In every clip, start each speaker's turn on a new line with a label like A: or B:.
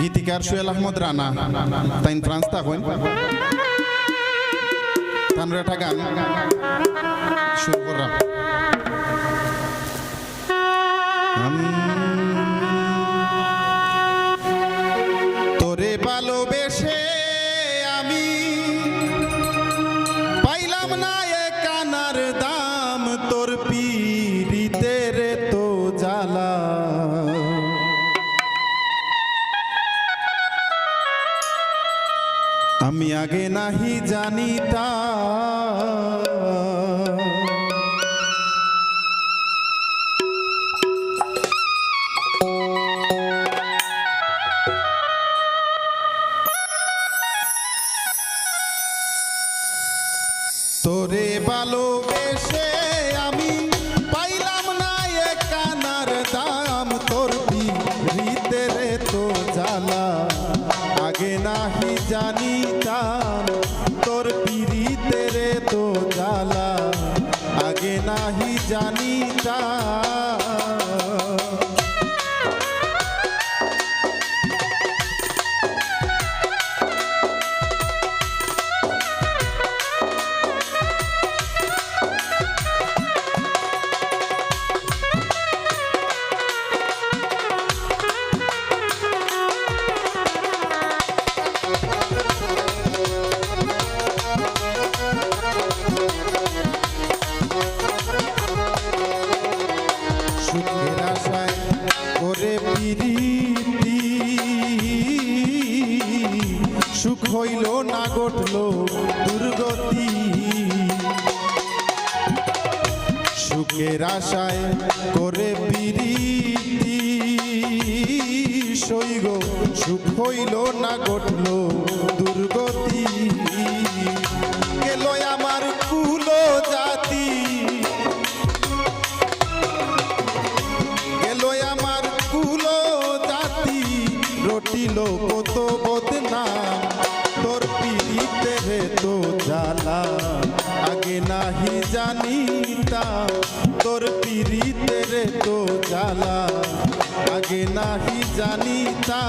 A: গীতিকার সোহেল আহমদ রানা। তাই ফ্রান্স থাকুন একটা গান। শুরু করলাম। আমি আগে নাহি জানিতা। তোরে ভালোবেসে নাহি সুখ হইল না ঘটল দুর্গতি। সুখের আশায় করে পিরিতি। সইগ সুখ হইল না ঘটল পিড়িতে রে তো জ্বালা আগে নাহি জানিতা তোর পিড়িতে রে তো জ্বালা আগে নাহি জানিতা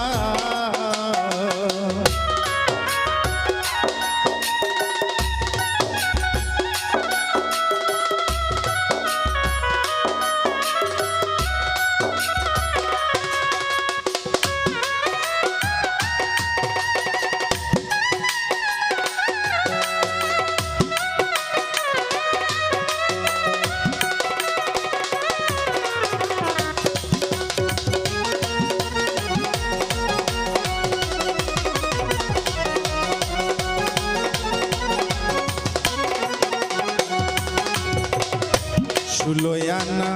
A: সুলয়ানা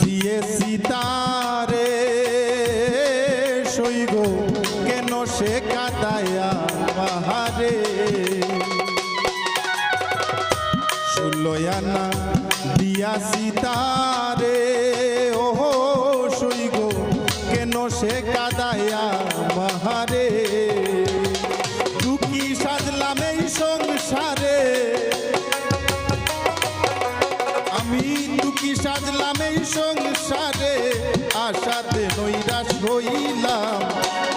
A: দিয়ে সীতারে সইগ কেন সে কাদায়া পাহাড়ে সুলয়ানা দিয়া সীতারে ওহো সইগ কেন সে কাদায়া পাহাড়ে দুঃখী সাজলাম এই সংসারে। এই সংসারে, আশাতে নৈরাশ হইলাম।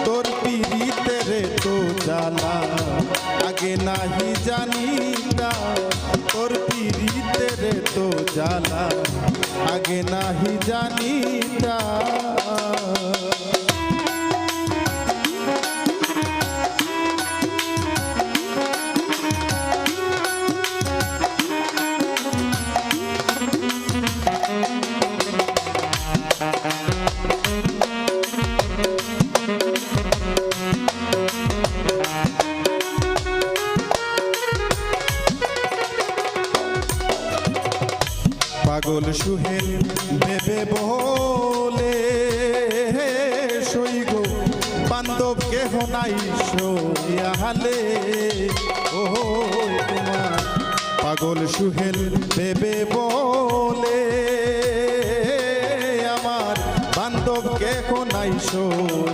A: তোর পিড়িতে রে তো জ্বালা, আগে নাহি জানিতাম তোর পিড়িতে রে তো জ্বালা, আগে নাহি জানিতাম সুহেল ভেবে বলে। সইগ বান্ধব, কেহ নাই সইয়ালে ও তোমার পাগল সুহেল ভেবে বলে। আমার বান্ধব, কেহ নাই সইয়াহালে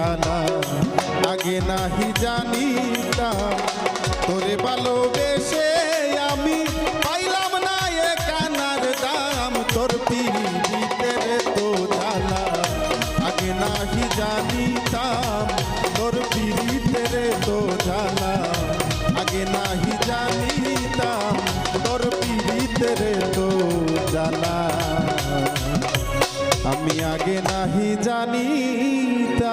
A: জ্বালা আগে নাহি জানিতাম। তোরে ভালোবেসে আমি পাইলাম না এ কানার দাম। তোর পীড়িতের তো জ্বালা আগে নাহি জানিতাম। তোর পীড়িতের তো জ্বালা আগে নাহি জানিতাম। তোর পীড়িতের তো জ্বালা আমি আগে নাহি জানিতাম।